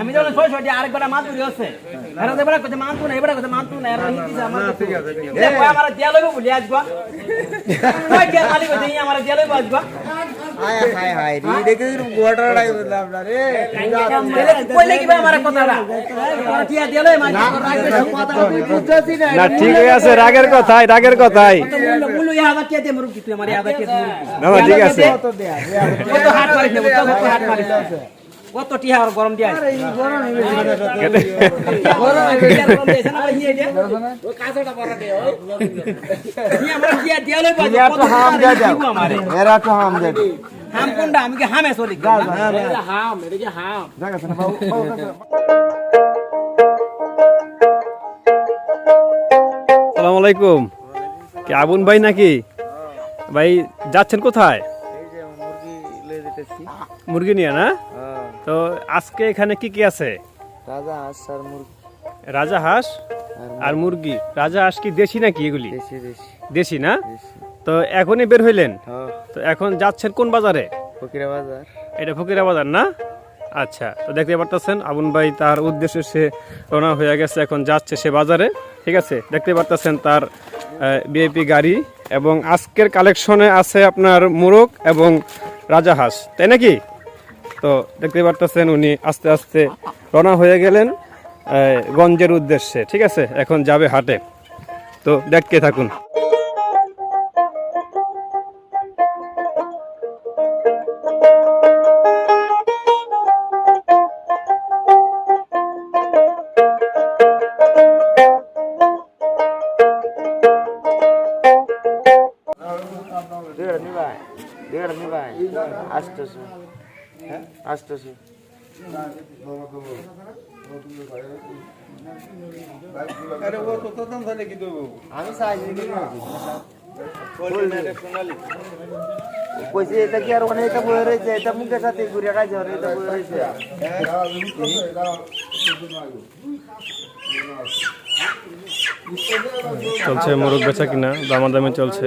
আমি যখন ছয়শো টাকা আরেকবার মাতুরি আছে এরা দেবরা না এবারে কইতে না আমার ঠিক আছে। কই আমার দিয়া লইব বলি আজ দিয়া লইব গো হায় হায় হায় রে দেখে গোটাড়াই বললাম না রে। কইলে কি আমার কথাটা তোরা টিয়া দিয়া লই মাঝে রাখবে কথা। তুই বুঝছিস না না ঠিক আছে রাগের কথাই রাগের কথাই। মূল্য মূল্য ইয়া হাজার টিয়া দিয়ে মুরগি তুই আমার ইয়া হাজার টিয়া না, না, ঠিক আছে। কত দেয়া কত হাট মারিস না কত হাট মারিস কত টিয়া আর গরম দিয়া আছে গরম টিয়া গরম না ভাই হিয়ে দিয়া কাঁচাটা বড় দে ওই। আমরা টিয়া দিয়া লই কত হাম টাকা দে দাও আমারে? এরা তো হাম দে হাম কোনটা? আমি কি হামে চলি? এটা হাম এটা কি হাম। জায়গা আছে না বাবু বাবু কাছে। সালাম আলাইকুম। কি আবুন ভাই নাকি? ভাই যাচ্ছেন কোথায়? মুরগি নিয়ে না? হ্যাঁ। তো আজকে এখানে কি কি আছে? রাজা হাঁস আর মুরগি। রাজা হাঁস আর মুরগি। রাজা হাঁস কি দেশি নাকি এগুলি? দেশি না? তো এখনই বের হইলেন? হ্যাঁ। তো এখন যাচ্ছেন কোন বাজারে? ফকিরা বাজার। এটা ফকিরা বাজার না? আচ্ছা তো দেখতে পারতেছেন আবুন ভাই তার উদ্দেশ্যে সে রওনা হয়ে গেছে এখন যাচ্ছে সে বাজারে ঠিক আছে? দেখতে পারতেছেন তার বিআইপি গাড়ি এবং আজকের কালেকশনে আছে আপনার মুরগ এবং রাজা হাঁস তাই নাকি? তো দেখতে পারতেছেন উনি আস্তে আস্তে রওনা হয়ে গেলেন গঞ্জের উদ্দেশ্যে, ঠিক আছে? এখন যাবে হাটে। তো দেখতে থাকুন। আষ্টশো আষ্টশো আমি চাইছি কইছে এটা কি আর এটা বয়ে রয়েছে? এটা মুখের সাথে ঘুরে খাইছে আর এটা বয়ে রয়েছে। চলছে মোরগ বেচা কিনা দামাদামি চলছে।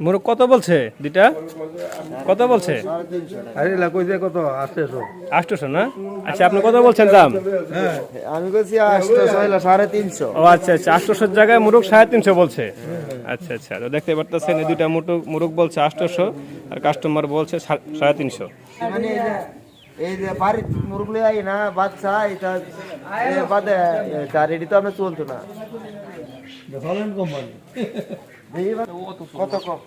মোরগ কত বলছে? দুইটা? কত বলছে? আরে কইছে কত? আটশো আটশোশো না? আচ্ছা আপনি কত বলছেন দাম? আমি কইছি আষ্টশো হইল সাড়ে তিনশো। ও আচ্ছা আচ্ছা আটশোশোর জায়গায় মুরগ সাড়ে তিনশো বলছে। আচ্ছা আচ্ছা তো দেখতে পারতেছেন এই দুইটা মুরগ মুরগ বলছে আটশোশো আর কাস্টমার বলছে সা- সাড়ে তিনশো। মানে এই যে বাড়ির মুরগুলি আই না বাচ্চা এটা বাদে তার এটি তো আমরা চলতো না। দেখি বা- কত কম?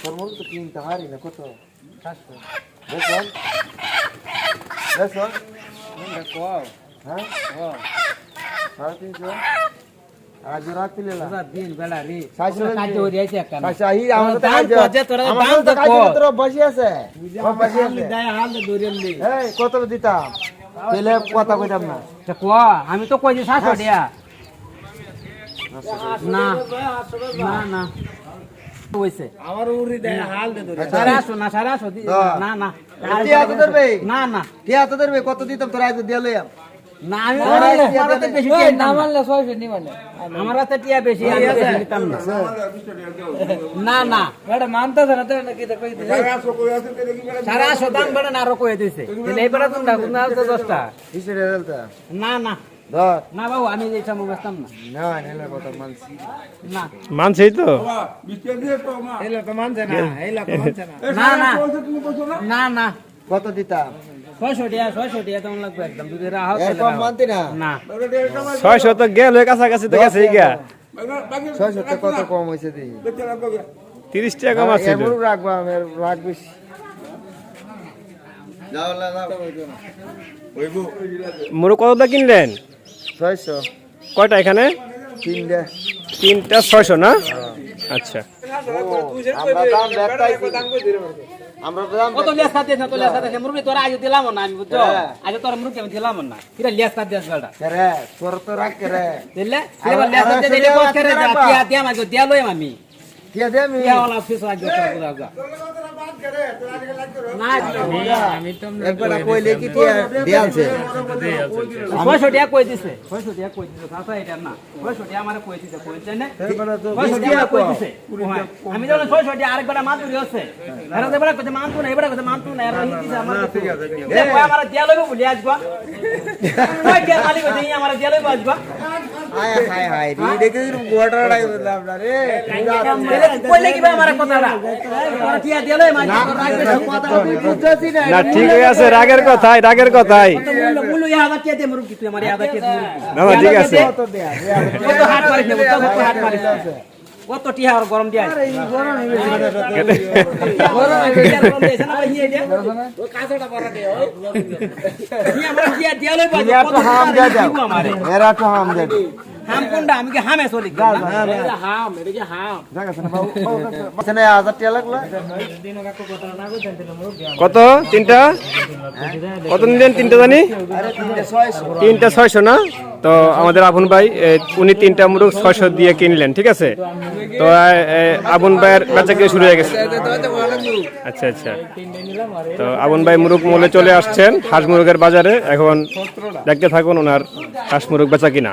তোর মুরগ তো কিনতে হারি না কত? দেখুন। দেখুন। হ্যাঁ? সাড়ে তিনশো। আজ রাত পেলে দিন বেলা রে। সাতশো কাজ হয়ে যাইছে একটা আচ্ছা এই আমাদের তো কাজ তো তোরা দাম তো তো কাজ কম। বসে আছে। সব বসে আছে। দায় হাল দৌড়েন লি এই কত দিতাম? পেলে কথা কইতাম না। তা ক আমি তো কইছি সাতশো টাকা না না না। হইছে। আমার উড়ি দেয় হাল দে ধরে। সারা আসো না সারা আসো না না। কে হাতে ধরবে না না। কে হাতে ধরবে কত দিতাম তোর আজ দিয়ে লইয়াম না আমি আমার হাতে বেশি টিয়া না। মানলে 600 নি মানে আমার হাতে টিয়া বেশি আমি বেশি না। না না। এটা মানতাছ না তো নাকি তো কই দিছে? সারা আসো দাম বড় না আরও কই দিছে। এইবার তুমি না গুনা তো 10টা কিসের রেলতা না না। ধর। না বাবু আমি এই সময় বেচতাম না। না নেলে কথা মানছি। না। তো। এলা তো মানছে না এলা তো মানছে না। না না। না? না কত দিতাম? ছয়শো টাকা ছয়শো টাকা লাগবে একদম। যদি রাহো এরকম মানতি না? না। তো গেল কাছাকাছি তো গেছে গিয়া ছয় সত্তর কত কম হয়েছে তিরিশ টাকা কম আছে রাখব আমি রাখবি। মোরগ কতটা কিনলেন? ছয়শো। কয়টা এখানে? তিনটে। তিনটা ছয়শো না? আচ্ছা। আমরা কত লেস কাট দিয়েছ তো লেস মুরগি তোরা আজ দিলাম না আমি বুঝছ? হ্যাঁ। আজ তোর মুরগি আমি দিলাম না। কিরা লেস রে? তোর তো রাখ রে? দিলে? আর- লেস দিয়ে সেটা কষ্ট করে যা তিয়া দিয়া মাগো দিয়া লই আমি। কে দে আমি। দিয়া ওলা ফিস লাগবে তোর আমি যখন ছয়শো টাকা আরেকবার এবার কইতে মানতু না এবার মানতু না আমার দিয়া লইব বলি আসবা মালিক কইতে আমার দিয়া লইব আসবা হায় হায় হায় রে। দেখে গোটা রাই বললাম না রে। কইলে কি ভাই আমার কথাটা? টিয়া দিয়া লই মাঝে তোর রাখবে সব কথা তুই বুঝছিস না। না। ঠিক আছে রাগের কথাই রাগের কথাই। ইয়া দে তুই? আমার ইয়া দে না ঠিক আছে। কত হাত মারিস না কত কত হাত মারিস কত টিয়া আর গরম দিয়া ইয়ে হাম দে দাও। আমারে? এরা তো হাম দে হাম কোনটা? আমি কি হামে চলি? হাম এটা কি হাম? জায়গা না বাবু সেনে হাজার টিয়া লাগল। কত? তিনটা? কত নিলেন তিনটা জানি? আরে তিনটে ছয়শো। তিনটা ছয়শো না? তো আমাদের আবুন ভাই উনি তিনটা মুরগ ছয়শো দিয়ে কিনলেন, ঠিক আছে? তো আবুন ভাইয়ের বেচা কিনে শুরু হয়ে গেছে। আচ্ছা আচ্ছা। তো আবুন ভাই মুরগ মূলে চলে আসছেন, হাঁস মুরগের বাজারে। এখন দেখতে থাকুন ওনার হাঁস মুরগ বেচা কিনা।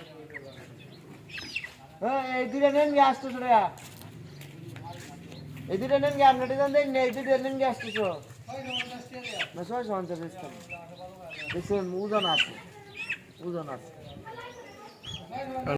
এই দুটা নেন গে, আসতো ছোড়া এই দুটা নেন গে আপনার দেন না, এই দুটা নেন গে আসতেছো না ছয় সঞ্চয় দেখছেন ওজন আছে ওজন আছে।